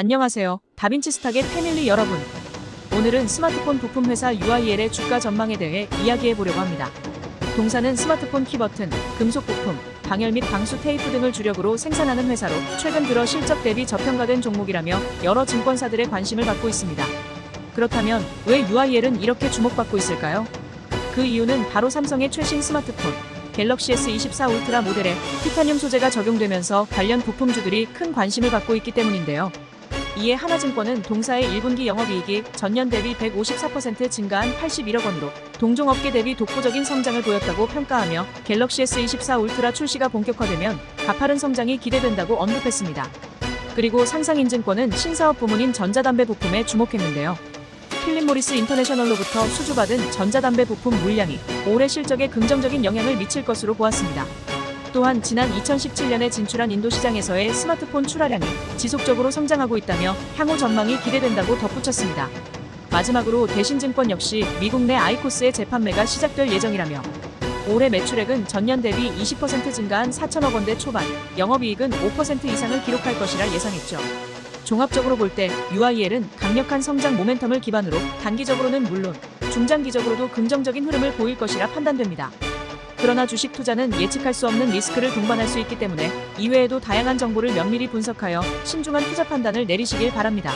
안녕하세요. 다빈치 스탁의 패밀리 여러분. 오늘은 스마트폰 부품 회사 UIL의 주가 전망에 대해 이야기해 보려고 합니다. 동사는 스마트폰 키버튼, 금속 부품, 방열 및 방수 테이프 등을 주력으로 생산하는 회사로 최근 들어 실적 대비 저평가된 종목이라며 여러 증권사들의 관심을 받고 있습니다. 그렇다면 왜 UIL은 이렇게 주목받고 있을까요? 그 이유는 바로 삼성의 최신 스마트폰 갤럭시 S24 울트라 모델에 티타늄 소재가 적용되면서 관련 부품주들이 큰 관심을 받고 있기 때문인데요. 이에 하나증권은 동사의 1분기 영업이익이 전년 대비 154% 증가한 81억 원으로 동종업계 대비 독보적인 성장을 보였다고 평가하며 갤럭시 S24 울트라 출시가 본격화되면 가파른 성장이 기대된다고 언급했습니다. 그리고 상상인증권은 신사업 부문인 전자담배 부품에 주목했는데요. 필립 모리스 인터내셔널로부터 수주받은 전자담배 부품 물량이 올해 실적에 긍정적인 영향을 미칠 것으로 보았습니다. 또한 지난 2017년에 진출한 인도 시장에서의 스마트폰 출하량이 지속적으로 성장하고 있다며 향후 전망이 기대된다고 덧붙였습니다. 마지막으로 대신증권 역시 미국 내 아이코스의 재판매가 시작될 예정이라며 올해 매출액은 전년 대비 20% 증가한 4천억 원대 초반, 영업이익은 5% 이상을 기록할 것이라 예상했죠. 종합적으로 볼 때 UIL은 강력한 성장 모멘텀을 기반으로 단기적으로는 물론 중장기적으로도 긍정적인 흐름을 보일 것이라 판단됩니다. 그러나 주식 투자는 예측할 수 없는 리스크를 동반할 수 있기 때문에 이외에도 다양한 정보를 면밀히 분석하여 신중한 투자 판단을 내리시길 바랍니다.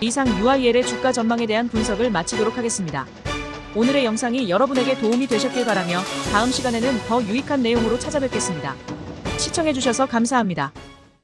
이상 UIL의 주가 전망에 대한 분석을 마치도록 하겠습니다. 오늘의 영상이 여러분에게 도움이 되셨길 바라며 다음 시간에는 더 유익한 내용으로 찾아뵙겠습니다. 시청해주셔서 감사합니다.